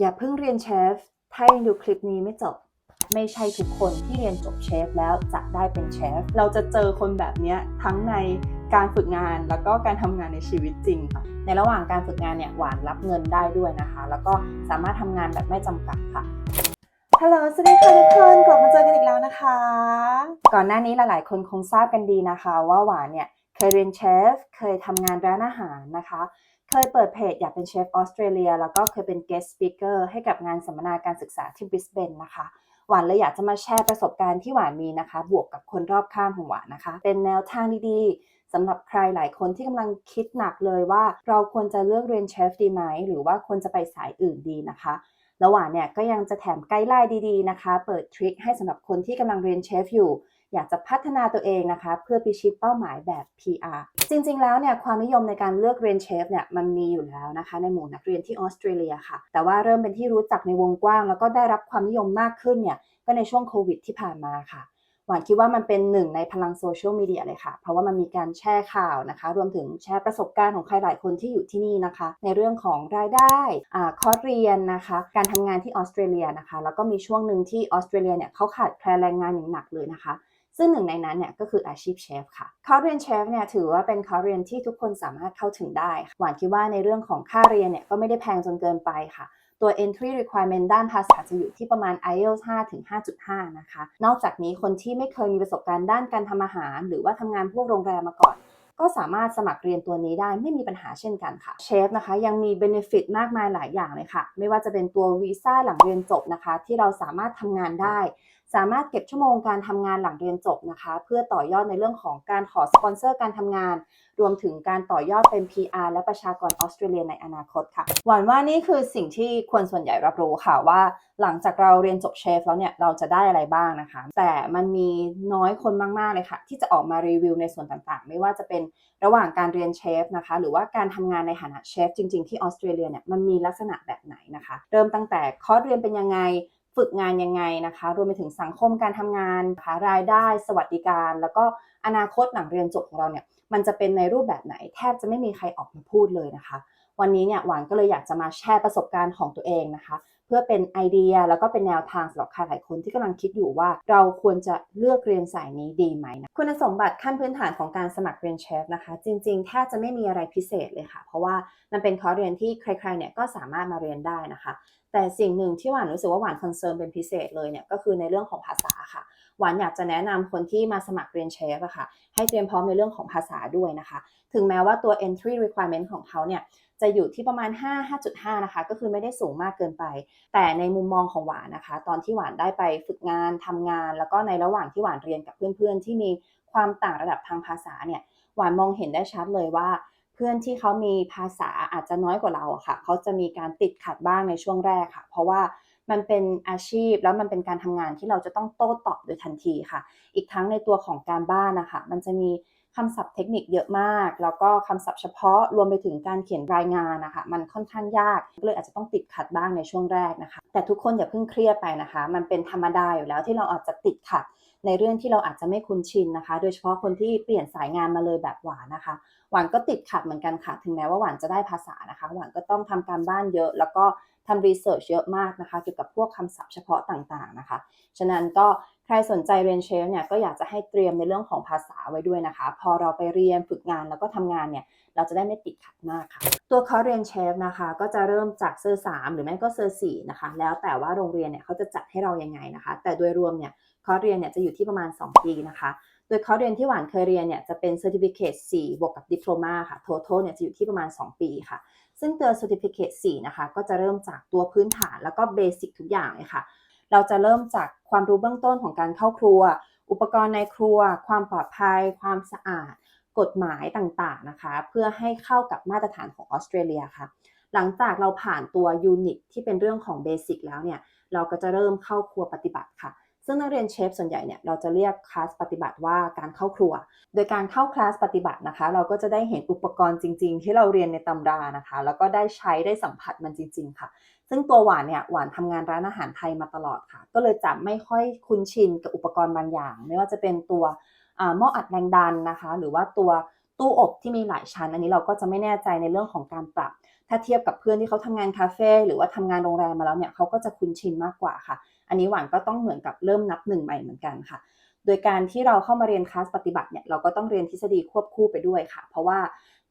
อย่าเพิ่งเรียนเชฟ ถ้ายังดูคลิปนี้ไม่จบ ไม่ใช่ทุกคนที่เรียนจบเชฟแล้วจะได้เป็นเชฟ เราจะเจอคนแบบนี้ทั้งในการฝึกงานแล้วก็การทำงานในชีวิตจริงค่ะ ในระหว่างการฝึกงานเนี่ยหวานรับเงินได้ด้วยนะคะ แล้วก็สามารถทำงานแบบไม่จำกัดค่ะฮัลโหลสวัสดีค่ะทุกคนกลับมาเจอกันอีกแล้วนะคะ ก่อนหน้านี้หลาย ๆ คนคงทราบกันดีนะคะ ว่าหวานเนี่ยเคยเรียนเชฟ เคยทำงานร้านอาหารนะคะ เคยเปิดเพจอยากเป็นเชฟออสเตรเลียแล้วก็เคยเป็น guest speaker ให้กับงานสัมมนาการศึกษาที่บริสเบนนะคะหวานเลยอยากจะมาแชร์ประสบการณ์ที่หวานมีนะคะ บวกกับคนรอบข้างของหวานนะคะ เป็นแนวทางดีๆสำหรับใครหลายคนที่กำลังคิดหนักเลยว่า เราควรจะเลือกเรียนเชฟดีไหมหรือว่าควรจะไปสายอื่นดีนะคะแล้วหวานเนี่ยก็ยังจะแถมไกด์ไลน์ดีๆนะคะ เปิดทริคให้สำหรับคนที่กำลังเรียนเชฟอยู่ อยากจะพัฒนาตัวเองนะคะ เพื่อพิชิตเป้าหมายแบบ PR จริงๆ แล้วเนี่ยความนิยมในการเลือกเรียนเชฟเนี่ยมันมีอยู่แล้วนะคะ ในหมู่นักเรียนที่ออสเตรเลียค่ะ แต่ว่าเริ่มเป็นที่รู้จักในวงกว้าง แล้วก็ได้รับความนิยมมากขึ้นเนี่ยก็ในช่วงโควิดที่ผ่านมาค่ะหวานคิดว่ามันเป็นหนึ่งในพลังโซเชียลมีเดียเลยค่ะ เพราะว่ามันมีการแชร์ข่าวนะคะ รวมถึงแชร์ประสบการณ์ของใครหลายคนที่อยู่ที่นี่นะคะ ในเรื่องของรายได้อ่าคอร์สเรียนนะคะ การทำงานที่ออสเตรเลียนะคะ แล้วก็มีช่วงหนึ่งที่ออสเตรเลียเนี่ยเขาขาดแคลนแรงงานอย่างหนักเลยนะคะ ซึ่งหนึ่งในนั้นเนี่ยก็คืออาชีพเชฟค่ะคอร์สเรียนเชฟเนี่ยถือว่าเป็นคอร์สเรียนที่ทุกคนสามารถเข้าถึงได้ หวานคิดว่าในเรื่องของค่าเรียนเนี่ยก็ไม่ได้แพงจนเกินไปค่ะตัว entry requirement ด้านภาษาจะอยู่ที่ประมาณ IELTS 5ถึง5.5 นะคะ นอกจากนี้คนที่ไม่เคยมีประสบการณ์ด้านการทำอาหาร หรือว่าทำงานพวกโรงแรมมาก่อน ก็สามารถสมัครเรียนตัวนี้ได้ไม่มีปัญหาเช่นกันค่ะ เชฟนะคะยังมี benefit มากมายหลายอย่างเลยค่ะ ไม่ว่าจะเป็นตัววีซ่าหลังเรียนจบนะคะ ที่เราสามารถทำงานได้ สามารถเก็บชั่วโมงการทำงานหลังเรียนจบนะคะ เพื่อต่อยอดในเรื่องของการขอสปอนเซอร์การทำงาน รวมถึงการต่อยอดเป็น PR และประชากรออสเตรเลียในอนาคตค่ะ หวานว่านี่คือสิ่งที่คนส่วนใหญ่รับรู้ค่ะว่า หลังจากเราเรียนจบเชฟแล้วเนี่ยเราจะได้อะไรบ้างนะคะ แต่มันมีน้อยคนมากๆเลยค่ะ ที่จะออกมารีวิวในส่วนต่างๆ ไม่ว่าจะเป็นระหว่างการเรียนเชฟนะคะ หรือว่าการทำงานในฐานะเชฟจริง ๆที่ออสเตรเลียเนี่ยมันมีลักษณะแบบไหนนะคะ เริ่มตั้งแต่คอร์สเรียนเป็นยังไง ฝึกงานยังไงนะคะ รวมไปถึงสังคมการทำงานนะคะรายได้สวัสดิการ แล้วก็อนาคตหลังเรียนจบของเราเนี่ยมันจะเป็นในรูปแบบไหน แทบจะไม่มีใครออกมาพูดเลยนะคะ วันนี้เนี่ยหวานก็เลยอยากจะมาแชร์ประสบการณ์ของตัวเองนะคะ เพื่อเป็นไอเดียแล้วก็เป็นแนวทางสำหรับใครหลายคนที่กำลังคิดอยู่ว่าเราควรจะเลือกเรียนสายนี้ดีไหมนะคุณสมบัติขั้นพื้นฐานของการสมัครเรียนเชฟนะคะ จริงๆแทบจะไม่มีอะไรพิเศษเลยค่ะ เพราะว่ามันเป็นคอร์สเรียนที่ใครๆเนี่ยก็สามารถมาเรียนได้นะคะ แต่สิ่งหนึ่งที่หวานรู้สึกว่าหวานคอนเซิร์นเป็นพิเศษเลยเนี่ยก็คือในเรื่องของภาษาค่ะ หวานอยากจะแนะนำคนที่มาสมัครเรียนเชฟอะค่ะ ให้เตรียมพร้อมในเรื่องของภาษาด้วยนะคะ ถึงแม้ว่าตัว entry requirement ของเขาเนี่ยจะอยู่ที่ประมาณ 5 5.5 นะคะ ก็คือไม่ได้สูงมากเกินไป แต่ในมุมมองของหวานนะคะ ตอนที่หวานได้ไปฝึกงานทำงาน แล้วก็ในระหว่างที่หวานเรียนกับเพื่อนๆ ที่มีความต่างระดับทางภาษาเนี่ย หวานมองเห็นได้ชัดเลยว่า เพื่อนที่เขามีภาษาอาจจะน้อยกว่าเราค่ะ เขาจะมีการติดขัดบ้างในช่วงแรกค่ะ เพราะว่า มันเป็นอาชีพแล้วมันเป็นการทำงานที่เราจะต้องโต้ตอบโดยทันทีค่ะ อีกทั้งในตัวของการบ้านนะคะมันจะมีคำศัพท์เทคนิคเยอะมาก แล้วก็คำศัพท์เฉพาะรวมไปถึงการเขียนรายงานนะคะ มันค่อนข้างยากก็เลยอาจจะต้องติดขัดบ้างในช่วงแรกนะคะ แต่ทุกคนอย่าเพิ่งเครียดไปนะคะ มันเป็นธรรมดาอยู่แล้วที่เราอาจจะติดขัด ในเรื่องที่เราอาจจะไม่คุ้นชินนะคะ โดยเฉพาะคนที่เปลี่ยนสายงานมาเลยแบบหวานนะคะ หวานก็ติดขัดเหมือนกันค่ะ ถึงแม้ว่าหวานจะได้ภาษานะคะ หวานก็ต้องทำการบ้านเยอะ แล้วก็ ทำรีเสิร์ชเยอะมากนะคะเกี่ยวกับพวกคำศัพท์เฉพาะต่างๆนะคะ ฉะนั้นก็ใครสนใจเรียนเชฟเนี่ยก็อยากจะให้เตรียมในเรื่องของภาษาไว้ด้วยนะคะ พอเราไปเรียนฝึกงานแล้วก็ทำงานเนี่ยเราจะได้ไม่ติดขัดมากค่ะ ตัวคอร์สเรียนเชฟนะคะ ก็จะเริ่มจากเซอร์สามหรือไม่ก็เซอร์สี่นะคะ แล้วแต่ว่าโรงเรียนเนี่ยเขาจะจัดให้เรายังไงนะคะ แต่โดยรวมเนี่ยคอร์สเรียนเนี่ยจะอยู่ที่ประมาณ 2 ปีนะคะโดยคอร์สเรียนที่หวานเคยเรียนเนี่ยจะเป็น Certificate 4บวกกับ Diploma ค่ะ Total เนี่ยจะอยู่ที่ประมาณ 2 ปีค่ะ ซึ่งตัว Certificate 4 นะคะ ก็จะเริ่มจากตัวพื้นฐานแล้วก็เบสิกทุกอย่างเลยค่ะ เราจะเริ่มจากความรู้เบื้องต้นของการเข้าครัว อุปกรณ์ในครัว ความปลอดภัย ความสะอาด กฎหมายต่างๆนะคะ เพื่อให้เข้ากับมาตรฐานของออสเตรเลียค่ะ หลังจากเราผ่านตัวยูนิตที่เป็นเรื่องของเบสิกแล้วเนี่ย เราก็จะเริ่มเข้าครัวปฏิบัติค่ะ ซึ่งนักเรียนเชฟส่วนใหญ่เนี่ยเราจะเรียกคลาสปฏิบัติว่าการเข้าครัว โดยการเข้าคลาสปฏิบัตินะคะ เราก็จะได้เห็นอุปกรณ์จริง ๆ ที่เราเรียนในตำรานะคะ แล้วก็ได้ใช้ได้สัมผัสมันจริง ๆ ค่ะ ซึ่งตัวหวานเนี่ยหวานทำงานร้านอาหารไทยมาตลอดค่ะ ก็เลยจะไม่ค่อยคุ้นชินกับอุปกรณ์บางอย่าง ไม่ว่าจะเป็นตัวอ่าหม้ออัดแรงดันนะคะ หรือว่าตัวตู้อบที่มีหลายชั้น อันนี้เราก็จะไม่แน่ใจในเรื่องของการปรับ ถ้าเทียบกับเพื่อนที่เขาทำงานคาเฟ่หรือว่าทำงานโรงแรมมาแล้วเนี่ยเขาก็จะคุ้นชินมากกว่าค่ะ อันนี้หวานก็ต้องเหมือนกับเริ่มนับหนึ่งใหม่เหมือนกันค่ะ โดยการที่เราเข้ามาเรียนคลาสปฏิบัติเนี่ยเราก็ต้องเรียนทฤษฎีควบคู่ไปด้วยค่ะ เพราะว่า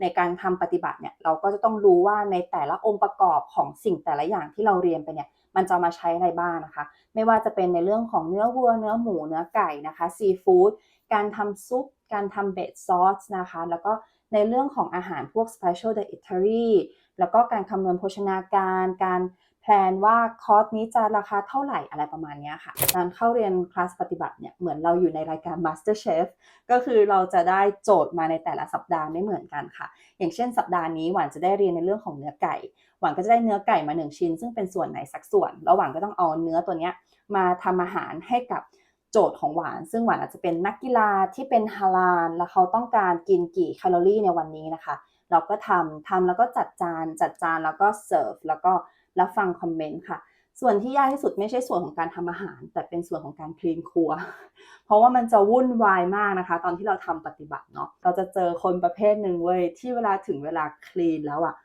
ในการทำปฏิบัติเนี่ยเราก็จะต้องรู้ว่าในแต่ละองค์ประกอบของสิ่งแต่ละอย่างที่เราเรียนไปเนี่ยมันจะมาใช้อะไรบ้างนะคะ ไม่ว่าจะเป็นในเรื่องของเนื้อวัว เนื้อหมู เนื้อไก่นะคะ ซีฟู้ด การทำซุป การทำเบสซอสนะคะ แล้วก็ในเรื่องของอาหารพวก special dietary แล้วก็การคำนวณโภชนาการ การ แพลนว่าคอร์สนี้จะราคาเท่าไหร่อะไรประมาณนี้ค่ะ การเข้าเรียนคลาสปฏิบัติเนี่ยเหมือนเราอยู่ในรายการ Master Chef ก็คือเราจะได้โจทย์มาในแต่ละสัปดาห์ไม่เหมือนกันค่ะ อย่างเช่นสัปดาห์นี้หวานจะได้เรียนในเรื่องของเนื้อไก่ หวานก็จะได้เนื้อไก่มา 1 ชิ้น ซึ่งเป็นส่วนไหนสักส่วน แล้วหวานก็ต้องเอาเนื้อตัวเนี้ยมาทำอาหารให้กับโจทย์ของหวาน ซึ่งหวานอาจจะเป็นนักกีฬาที่เป็นฮาลาลแล้วเขาต้องการกินกี่แคลอรี่ในวันนี้นะคะ เราก็ทำทำแล้วก็จัดจานจัดจานแล้วก็เสิร์ฟแล้วก็ รับฟังคอมเมนต์ค่ะส่วนที่ยากที่สุดไม่ใช่ส่วนของการทำอาหาร แต่เป็นส่วนของการคลีนครัว เพราะว่ามันจะวุ่นวายมากนะคะ ตอนที่เราทำปฏิบัติเนาะเราจะเจอคนประเภทหนึ่งเว้ยที่เวลาถึงเวลาคลีนแล้วอะ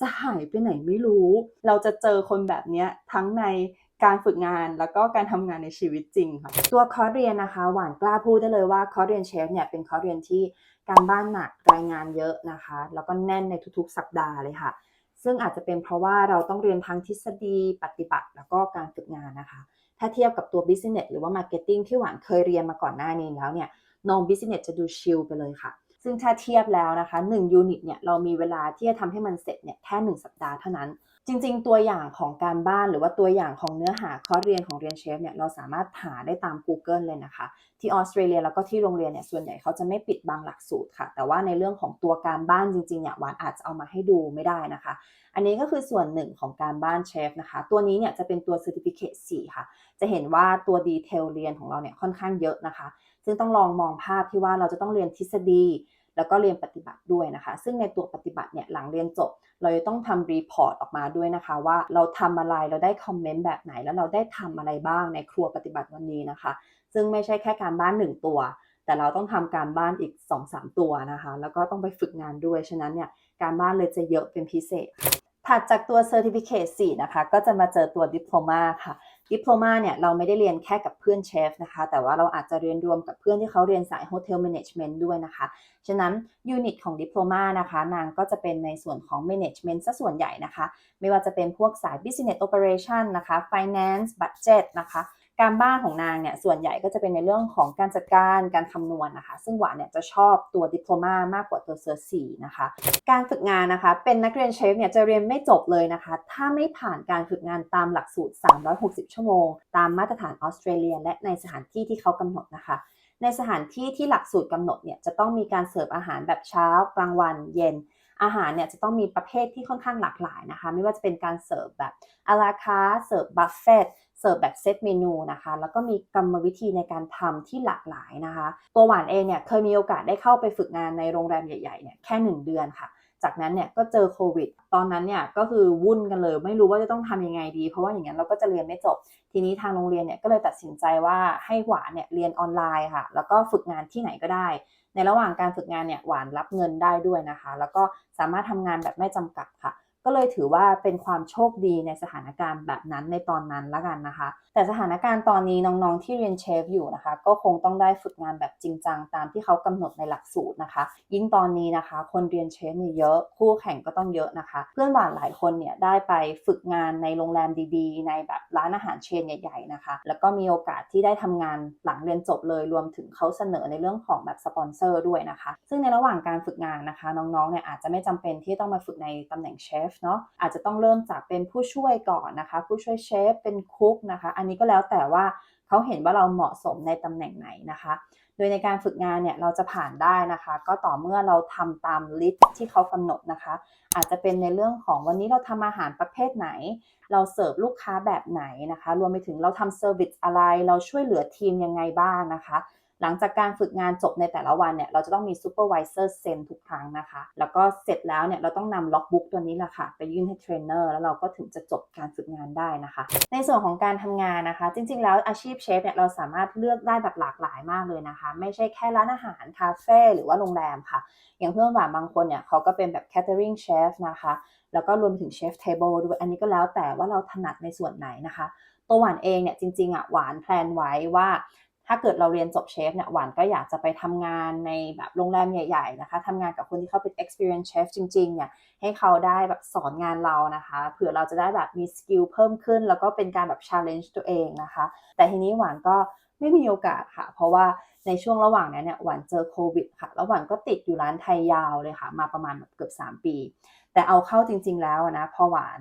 จะหายไปไหนไม่รู้ เราจะเจอคนแบบเนี้ยทั้งในการฝึกงานแล้วก็การทำงานในชีวิตจริงค่ะตัวคอร์เรียนนะคะ หวานกล้าพูดได้เลยว่าคอร์เรียนเชฟเนี่ยเป็นคอร์เรียนที่การบ้านหนักรายงานเยอะนะคะ แล้วก็แน่นในทุกๆ สัปดาห์เลยค่ะ ซึ่งอาจจะเป็นเพราะว่าเราต้องเรียนทั้งทฤษฎีปฏิบัติ แล้วก็การฝึกงานนะคะ ถ้าเทียบกับตัว business หรือว่า marketing ที่หวานเคยเรียนมาก่อนหน้านี้แล้วเนี่ย non business จะดูชิลไปเลยค่ะ ซึ่งถ้าเทียบแล้วนะคะ1ยูนิตเนี่ยเรามีเวลาที่จะทำให้มันเสร็จเนี่ยแค่ 1 สัปดาห์เท่านั้น จริงๆ ตัวอย่างของการบ้านหรือว่าตัวอย่างของเนื้อหาคอเรียนของเรียนเชฟเนี่ยเราสามารถหาได้ตาม Google เลยนะคะ ที่ออสเตรเลียแล้วก็ที่โรงเรียนเนี่ยส่วนใหญ่เขาจะไม่ปิดบางหลักสูตรค่ะ แต่ว่าในเรื่องของตัวการบ้านจริงๆเนี่ยหวานอาจจะเอามาให้ดูไม่ได้นะคะ อันนี้ก็คือส่วนหนึ่งของการบ้านเชฟนะคะ ตัวนี้เนี่ยจะเป็นตัว Certificate 4 ค่ะ จะเห็นว่าตัวดีเทลเรียนของเราเนี่ยค่อนข้างเยอะนะคะ ซึ่งต้องลองมองภาพที่ว่าเราจะต้องเรียนทฤษฎี แล้วก็เรียนปฏิบัติด้วยนะคะ ซึ่งในตัวปฏิบัติเนี่ยหลังเรียนจบ เราจะต้องทำรีพอร์ตออกมาด้วยนะคะ ว่าเราทำอะไรเราได้คอมเมนต์แบบไหน แล้วเราได้ทำอะไรบ้างในครัวปฏิบัติวันนี้นะคะ ซึ่งไม่ใช่แค่การบ้าน 1 ตัว แต่เราต้องทำการบ้านอีก 2-3 ตัวนะคะ แล้วก็ต้องไปฝึกงานด้วยฉะนั้นเนี่ยการบ้านเลยจะเยอะเป็นพิเศษถัดจากตัว Certificate 4 นะคะ ก็จะมาเจอตัว Diploma ค่ะ ดิพล oma เนี่ยเราไม่ได้เรียนแค่กับเพื่อนเชฟนะคะ แต่ว่าเราอาจจะเรียนรวมกับเพื่อนที่เขาเรียนสายโฮเทลแมネจเมนต์ด้วยนะคะ ฉะนั้นยูนิตของดิพล oma นะคะ นางก็จะเป็นในส่วนของแมネจเมนต์ซะส่วนใหญ่นะคะ ไม่ว่าจะเป็นพวกสาย Business Operation นะคะ Finance Budget นะคะ การบ้านของนางเนี่ยส่วนใหญ่ก็จะเป็นในเรื่องของการจัดการการคำนวณนะคะ ซึ่งหวานเนี่ยจะชอบตัวดิ p l o m a มากกว่าตัวเซอร์สีนะคะ การฝึกงานนะคะ เป็นนักเรียนเชฟเนี่ยจะเรียนไม่จบเลยนะคะ ถ้าไม่ผ่านการฝึกงานตามหลักสูตร 360 ชั่วโมง ตามมาตรฐานออสเตรเลีย และในสถานที่ที่เขากำหนดนะคะ ในสถานที่ที่หลักสูตรกำหนดเนี่ยจะต้องมีการเสิร์ฟอาหารแบบเช้ากลางวันเย็น อาหารเนี่ยจะต้องมีประเภทที่ค่อนข้างหลากหลายนะคะ ไม่ว่าจะเป็นการเสิร์ฟแบบอาราคาเสิร์ฟบัฟเฟ่เสิร์ฟแบบเซตเมนูนะคะ แล้วก็มีกรรมวิธีในการทำที่หลากหลายนะคะ ตัวหวานเองเนี่ยเคยมีโอกาสได้เข้าไปฝึกงานในโรงแรมใหญ่ๆเนี่ยแค่ 1 เดือนค่ะ จากนั้นเนี่ยก็เจอโควิด ตอนนั้นเนี่ยก็คือวุ่นกันเลย ไม่รู้ว่าจะต้องทำยังไงดี เพราะว่าอย่างนั้นเราก็จะเรียนไม่จบ ทีนี้ทางโรงเรียนเนี่ยก็เลยตัดสินใจว่าให้หวานเนี่ยเรียนออนไลน์ค่ะ แล้วก็ฝึกงานที่ไหนก็ได้ ในระหว่างการฝึกงานเนี่ยหวานรับเงินได้ด้วยนะคะ แล้วก็สามารถทำงานแบบไม่จำกัดค่ะ ก็เลยถือว่าเป็นความโชคดีในสถานการณ์แบบนั้นในตอนนั้นละกันนะคะ แต่สถานการณ์ตอนนี้น้องๆที่เรียนเชฟอยู่นะคะ ก็คงต้องได้ฝึกงานแบบจริงจังตามที่เขากำหนดในหลักสูตรนะคะ ยิ่งตอนนี้นะคะ คนเรียนเชฟเนี่ยเยอะคู่แข่งก็ต้องเยอะนะคะ เพื่อนหวานหลายคนเนี่ยได้ไปฝึกงานในโรงแรมดีๆ ในแบบร้านอาหารเชนใหญ่ๆนะคะ แล้วก็มีโอกาสที่ได้ทำงานหลังเรียนจบเลยรวมถึงเขาเสนอในเรื่องของแบบสปอนเซอร์ด้วยนะคะ ซึ่งในระหว่างการฝึกงานนะคะ น้องๆเนี่ยอาจจะไม่จำเป็นที่ต้องมาฝึกในตำแหน่งเชฟเนาะอาจจะต้องเริ่มจากเป็นผู้ช่วยก่อนนะคะ ผู้ช่วยเชฟเป็นคุกนะคะ อันนี้ก็แล้วแต่ว่าเขาเห็นว่าเราเหมาะสมในตำแหน่งไหนนะคะ โดยในการฝึกงานเนี่ยเราจะผ่านได้นะคะ ก็ต่อเมื่อเราทำตามลิสต์ที่เขากำหนดนะคะ อาจจะเป็นในเรื่องของวันนี้เราทำอาหารประเภทไหน เราเสิร์ฟลูกค้าแบบไหนนะคะ รวมไปถึงเราทำเซอร์วิสอะไร เราช่วยเหลือทีมยังไงบ้างนะคะ หลังจากการฝึกงานจบในแต่ละวันเนี่ยเราจะต้องมีซูเปอร์วิเซอร์เซ็นทุกครั้งนะคะ แล้วก็เสร็จแล้วเนี่ยเราต้องนำล็อกบุ๊กตัวนี้แหละค่ะ ไปยื่นให้เทรนเนอร์แล้วเราก็ถึงจะจบการฝึกงานได้นะคะ ในส่วนของการทำงานนะคะ จริง ๆ แล้วอาชีพเชฟเนี่ยเราสามารถเลือกได้แบบหลากหลายมากเลยนะคะ ไม่ใช่แค่ร้านอาหารคาเฟ่หรือว่าโรงแรมค่ะ อย่างเพื่อนหวานบางคนเนี่ยเขาก็เป็นแบบ catering chef นะคะ แล้วก็รวมถึงเชฟเทเบิลด้วยอันนี้ก็แล้วแต่ว่าเราถนัดในส่วนไหนนะคะ ตัวหวานเองเนี่ยจริงๆอะหวานแพลนไว้ว่า ถ้าเกิดเราเรียนจบเชฟเนี่ยหวานก็อยากจะไปทำงานในแบบโรงแรมใหญ่ ๆ นะคะทำงานกับคนที่เขาเป็น experience chef จริงๆเนี่ยให้เขาได้แบบสอนงานเรานะคะเผื่อเราจะได้แบบมีสกิลเพิ่มขึ้น แล้วก็เป็นการแบบ challenge ตัวเองนะคะ แต่ทีนี้หวานก็ไม่มีโอกาสค่ะ เพราะว่าในช่วงระหว่างนั้นเนี่ยหวานเจอโควิดค่ะ แล้วหวานก็ติดอยู่ร้านไทยยาวเลยค่ะ มาประมาณแบบเกือบ 3 ปี แต่เอาเข้าจริง ๆ แล้วนะพอหวาน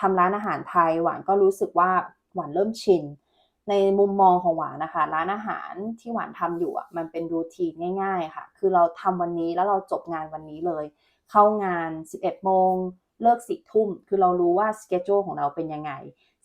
ทำร้านอาหารไทยหวานก็รู้สึกว่าหวานเริ่มชิน ในมุมมองของหวานนะคะ ร้านอาหารที่หวานทำอยู่อะมันเป็นรูทีนง่าย ๆ ค่ะ คือเราทำวันนี้แล้วเราจบงานวันนี้เลย เข้างาน 11โมงเลิกสี่ทุ่ม คือเรารู้ว่าสเกจ u ของเราเป็นยังไง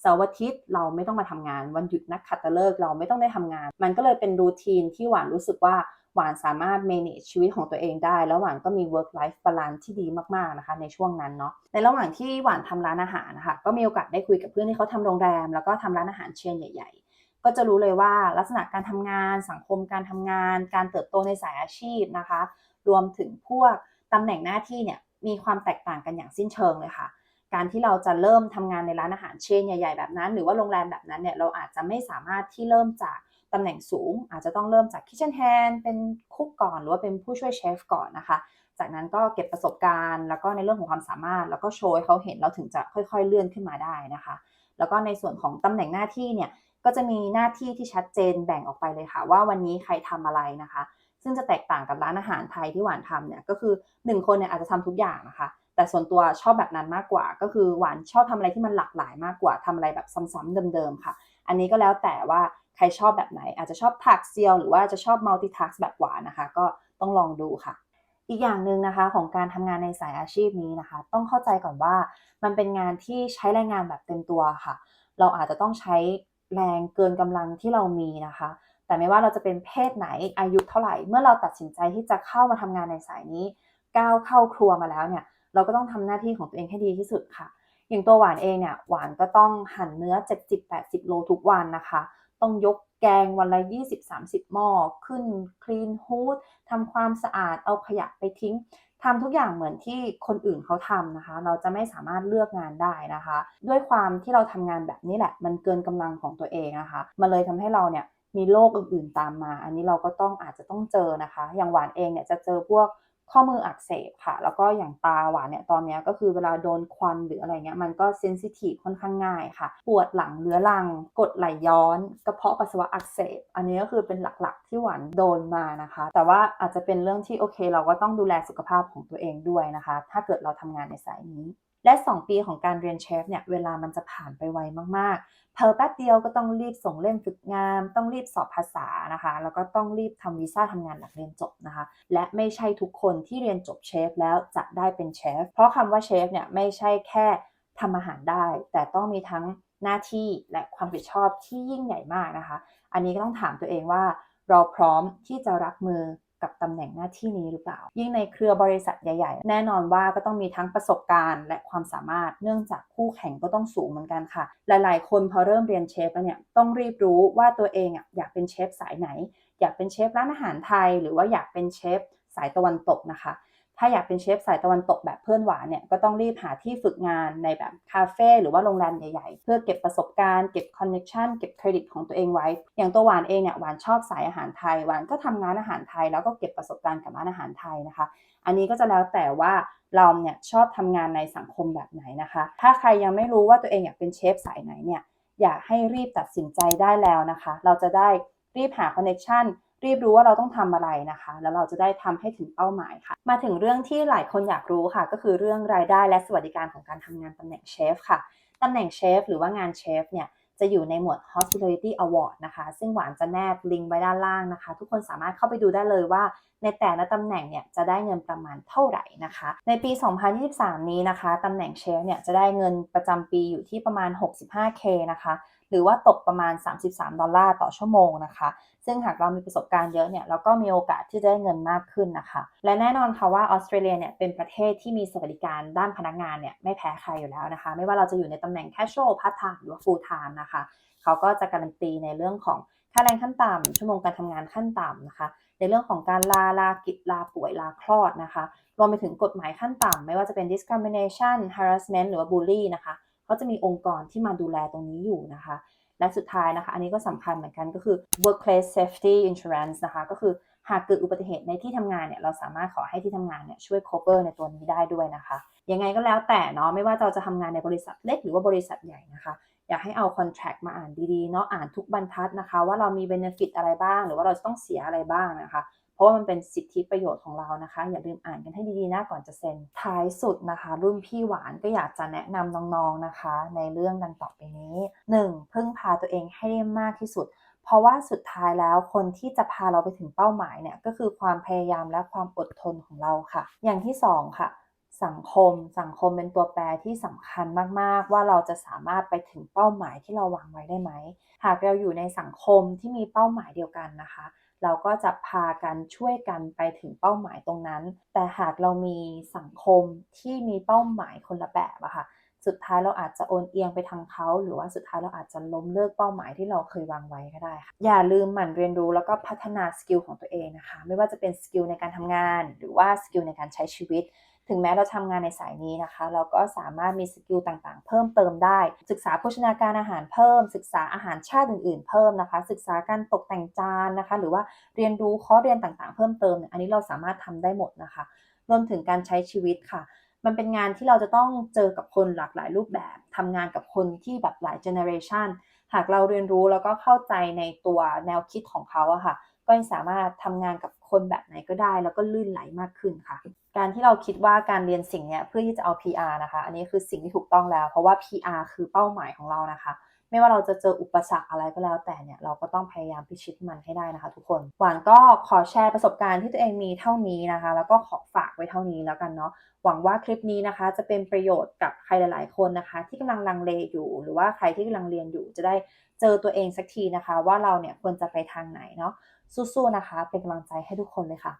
เสาร์อาทิตย์เราไม่ต้องมาทำงาน วันหยุดนักขัตฤกษ์เราไม่ต้องได้ทำงาน มันก็เลยเป็นรูทีนที่หวานรู้สึกว่าหวานสามารถ manage ชีวิตของตัวเองได้ แล้วหวานก็มี work life balance ที่ดีมากๆนะคะ ในช่วงนั้นเนาะในระหว่างที่หวานทำร้านอาหารนะคะก็มีโอกาสได้คุยกับเพื่อนที่เขาทำโรงแรม แล้วก็ทำร้านอาหารเชนใหญ่ๆ ก็จะรู้เลยว่าลักษณะการทำงาน สังคมการทำงาน การเติบโตในสายอาชีพนะคะ รวมถึงพวกตำแหน่งหน้าที่เนี่ยมีความแตกต่างกันอย่างสิ้นเชิงเลยค่ะ การที่เราจะเริ่มทำงานในร้านอาหารเชนใหญ่ ๆ แบบนั้น หรือว่าโรงแรมแบบนั้นเนี่ยเราอาจจะไม่สามารถที่เริ่มจากตำแหน่งสูง อาจจะต้องเริ่มจาก kitchen hand เป็นคุกก่อน หรือว่าเป็นผู้ช่วยเชฟก่อนนะคะ จากนั้นก็เก็บประสบการณ์ แล้วก็ในเรื่องของความสามารถ แล้วก็โชว์ให้เขาเห็นเราถึงจะค่อยๆเลื่อนขึ้นมาได้นะคะ แล้วก็ในส่วนของตำแหน่งหน้าที่เนี่ย ก็จะมีหน้าที่ที่ชัดเจนแบ่งออกไปเลยค่ะ ว่าวันนี้ใครทำอะไรนะคะ ซึ่งจะแตกต่างกับร้านอาหารไทยที่หวานทำเนี่ยก็คือ 1 คนเนี่ยอาจจะทำทุกอย่างนะคะ แต่ส่วนตัวชอบแบบนั้นมากกว่า ก็คือหวานชอบทำอะไรที่มันหลากหลายมากกว่าทำอะไรแบบซ้ำๆเดิมๆค่ะ อันนี้ก็แล้วแต่ว่าใครชอบแบบไหน อาจจะชอบทักเซียลหรือว่าจะชอบมัลติทักแบบหวานนะคะ ก็ต้องลองดูค่ะอีกอย่างหนึ่งนะคะของการทำงานในสายอาชีพนี้นะคะ ต้องเข้าใจก่อนว่ามันเป็นงานที่ใช้แรงงานแบบเต็มตัวค่ะ เราอาจจะต้องใช้ แรงเกินกำลังที่เรามีนะคะ แต่ไม่ว่าเราจะเป็นเพศไหนอายุเท่าไหร่ เมื่อเราตัดสินใจที่จะเข้ามาทำงานในสายนี้ ก้าวเข้าครัวมาแล้วเนี่ย เราก็ต้องทำหน้าที่ของตัวเองให้ดีที่สุดค่ะ อย่างตัวหวานเองเนี่ย หวานก็ต้องหั่นเนื้อ 70-80 โลทุกวันนะคะ ต้องยกแกงวันละ 20-30 หม้อ ขึ้นคลีนฮูดทำความสะอาด เอาขยะไปทิ้ง ทำทุกอย่างเหมือนที่คนอื่นเขาทำนะคะ เราจะไม่สามารถเลือกงานได้นะคะ ด้วยความที่เราทำงานแบบนี้แหละ มันเกินกำลังของตัวเองนะคะมันเลยทำให้เราเนี่ยมีโรคอื่นๆตามมา อันนี้เราก็ต้องอาจจะต้องเจอนะคะ อย่างหวานเองเนี่ยจะเจอพวก ข้อมืออักเสบค่ะ แล้วก็อย่างตาหวานเนี่ยตอนนี้ก็คือเวลาโดนควันหรืออะไรเงี้ยมันก็เซนซิทีฟค่อนข้างง่ายค่ะ ปวดหลังเรื้อรัง กดไหลย้อน กระเพาะปัสสาวะอักเสบ อันนี้ก็คือเป็นหลักๆที่หวานโดนมานะคะ แต่ว่าอาจจะเป็นเรื่องที่โอเค เราก็ต้องดูแลสุขภาพของตัวเองด้วยนะคะ ถ้าเกิดเราทำงานในสายนี้ และ 2 ปีของการเรียนเชฟเนี่ยเวลามันจะผ่านไปไวมากๆ เพอแป๊บเดียวก็ต้องรีบส่งเล่มฝึกงาน ต้องรีบสอบภาษานะคะ แล้วก็ต้องรีบทำวีซ่าทำงานหลังเรียนจบนะคะ และไม่ใช่ทุกคนที่เรียนจบเชฟแล้วจะได้เป็นเชฟ เพราะคำว่าเชฟเนี่ยไม่ใช่แค่ทำอาหารได้ แต่ต้องมีทั้งหน้าที่และความรับผิดชอบที่ยิ่งใหญ่มากนะคะ อันนี้ก็ต้องถามตัวเองว่า เราพร้อมที่จะรับมือ กับตำแหน่งหน้าที่นี้หรือเปล่า ยิ่งในเครือบริษัทใหญ่ ๆ แน่นอนว่าก็ต้องมีทั้งประสบการณ์ และความสามารถเนื่องจากคู่แข่งก็ต้องสูงเหมือนกันค่ะ หลายๆ คนพอเริ่มเรียนเชฟแล้วเนี่ยต้องรีบรู้ว่าตัวเองอะอยากเป็นเชฟสายไหน อยากเป็นเชฟร้านอาหารไทย หรือว่าอยากเป็นเชฟสายตะวันตกนะคะ ถ้าอยากเป็นเชฟสายตะวันตกแบบเพื่อนหวานเนี่ยก็ต้องรีบหาที่ฝึกงานในแบบคาเฟ่หรือว่าโรงแรมใหญ่ๆ เพื่อเก็บประสบการณ์เก็บคอนเน c ชันเก็บเครดิตของตัวเองไว้ อย่างตัวหวานเองเนี่ยหวานชอบสายอาหารไทยหวานก็ทำงานอาหารไทย แล้วก็เก็บประสบการณ์กับร้านอาหารไทยนะคะ อันนี้ก็จะแล้วแต่ว่าเราเนี่ยชอบทำงานในสังคมแบบไหนนะคะ ถ้าใครยังไม่รู้ว่าตัวเองอยากเป็นเชฟสายไหนเนี่ยอยากให้รีบตัดสินใจได้แล้วนะคะ เราจะได้รีบหาคอนเน c ชัน รีบรู้ว่าเราต้องทำอะไรนะคะ แล้วเราจะได้ทำให้ถึงเป้าหมายค่ะ มาถึงเรื่องที่หลายคนอยากรู้ค่ะ ก็คือเรื่องรายได้และสวัสดิการของการทำงานตำแหน่งเชฟค่ะตำแหน่งเชฟหรือว่างานเชฟเนี่ยจะอยู่ในหมวด hospitality award นะคะ ซึ่งหวานจะแนบลิงก์ไว้ด้านล่างนะคะ ทุกคนสามารถเข้าไปดูได้เลยว่า ในแต่ละตำแหน่งเนี่ยจะได้เงินประมาณเท่าไหร่นะคะ ในปี 2023 นี้นะคะตำแหน่งเชฟเนี่ยจะได้เงินประจำปีอยู่ที่ประมาณ 65k นะคะ หรือว่าตกประมาณ 33 ดอลลาร์ต่อชั่วโมงนะคะ ซึ่งหากเรามีประสบการณ์เยอะเนี่ยเราก็มีโอกาสที่จะได้เงินมากขึ้นนะคะ และแน่นอนค่ะว่าออสเตรเลียเนี่ยเป็นประเทศที่มีสวัสดิการด้านพนักงานเนี่ยไม่แพ้ใครอยู่แล้วนะคะ ไม่ว่าเราจะอยู่ในตำแหน่ง casual part time หรือว่า full time นะคะเขาก็จะการันตีในเรื่องของค่าแรงขั้นต่ำชั่วโมงการทำงานขั้นต่ำนะคะ ในเรื่องของการลาลากิจลาป่วยลาคลอดนะคะรวมไปถึงกฎหมายขั้นต่ำไม่ว่าจะเป็น discrimination harassment หรือว่า bully นะคะ เขาจะมีองค์กรที่มาดูแลตรงนี้อยู่นะคะ และสุดท้ายนะคะ อันนี้ก็สำคัญเหมือนกันก็คือ workplace safety insurance นะคะ ก็คือหากเกิดอุบัติเหตุในที่ทำงานเนี่ยเราสามารถขอให้ที่ทำงานเนี่ยช่วย cover ในตัวนี้ได้ด้วยนะคะ ยังไงก็แล้วแต่เนาะไม่ว่าเราจะทำงานในบริษัทเล็กหรือว่าบริษัทใหญ่นะคะ อยากให้เอา contract มาอ่านดีๆเนาะอ่านทุกบรรทัดนะคะ ว่าเรามี benefit อะไรบ้าง หรือว่าเราจะต้องเสียอะไรบ้างนะคะ เพราะว่ามันเป็นสิทธิประโยชน์ของเรานะคะ อย่าลืมอ่านกันให้ดีๆนะก่อนจะเซ็นท้ายสุดนะคะ รุ่นพี่หวานก็อยากจะแนะนำน้องๆนะคะ ในเรื่องดังต่อไปนี้ 1. พึ่งพาตัวเองให้ได้มากที่สุดเพราะว่าสุดท้ายแล้วคนที่จะพาเราไปถึงเป้าหมายเนี่ยก็คือความพยายามและความอดทนของเราค่ะ อย่างที่ 2 ค่ะ สังคมสังคมเป็นตัวแปรที่สำคัญมากๆ ว่าเราจะสามารถไปถึงเป้าหมายที่เราวางไว้ได้ไหม หากเราอยู่ในสังคมที่มีเป้าหมายเดียวกันนะคะ เราก็จะพากันช่วยกันไปถึงเป้าหมายตรงนั้น แต่หากเรามีสังคมที่มีเป้าหมายคนละแบบอะค่ะ สุดท้ายเราอาจจะโอนเอียงไปทางเขา หรือว่าสุดท้ายเราอาจจะล้มเลิกเป้าหมายที่เราเคยวางไว้ก็ได้ค่ะ อย่าลืมหมั่นเรียนรู้แล้วก็พัฒนาสกิลของตัวเองนะคะ ไม่ว่าจะเป็นสกิลในการทำงาน หรือว่าสกิลในการใช้ชีวิต ถึงแม้เราทำงานในสายนี้นะคะ เราก็สามารถมีสกิลต่างๆ เพิ่มเติมได้ ศึกษาโภชนาการอาหารเพิ่ม ศึกษาอาหารชาติอื่นๆ เพิ่มนะคะ ศึกษาการตกแต่งจานนะคะ หรือว่าเรียนรู้คอเรียนต่างๆ เพิ่มเติม อันนี้เราสามารถทำได้หมดนะคะ รวมถึงการใช้ชีวิตค่ะมันเป็นงานที่เราจะต้องเจอกับคนหลากหลายรูปแบบทำงานกับคนที่แบบหลายเจเนอเรชันหากเราเรียนรู้แล้วก็เข้าใจในตัวแนวคิดของเขาอะค่ะ ก็สามารถทำงานกับคนแบบไหนก็ได้ แล้วก็ลื่นไหลมากขึ้นค่ะ การที่เราคิดว่าการเรียนสิ่งนี้เพื่อที่จะเอา PR นะคะ อันนี้คือสิ่งที่ถูกต้องแล้ว เพราะว่า PR คือเป้าหมายของเรานะคะ ไม่ว่าเราจะเจออุปสรรคอะไรก็แล้ว แต่เนี่ยเราก็ต้องพยายามพิชิตมันให้ได้นะคะ ทุกคน หวานก็ขอแชร์ประสบการณ์ที่ตัวเองมีเท่านี้นะคะ แล้วก็ขอฝากไว้เท่านี้แล้วกันเนาะหวังว่าคลิปนี้นะคะ จะเป็นประโยชน์กับใครหลาย ๆ คนนะคะ ที่กำลังลังเลอยู่ หรือว่าใครที่กำลังเรียนอยู่จะได้เจอตัวเองสักทีนะคะ ว่าเราเนี่ยควรจะไปทางไหนเนาะสู้ๆนะคะ เป็นกำลังใจให้ทุกคนเลยค่ะ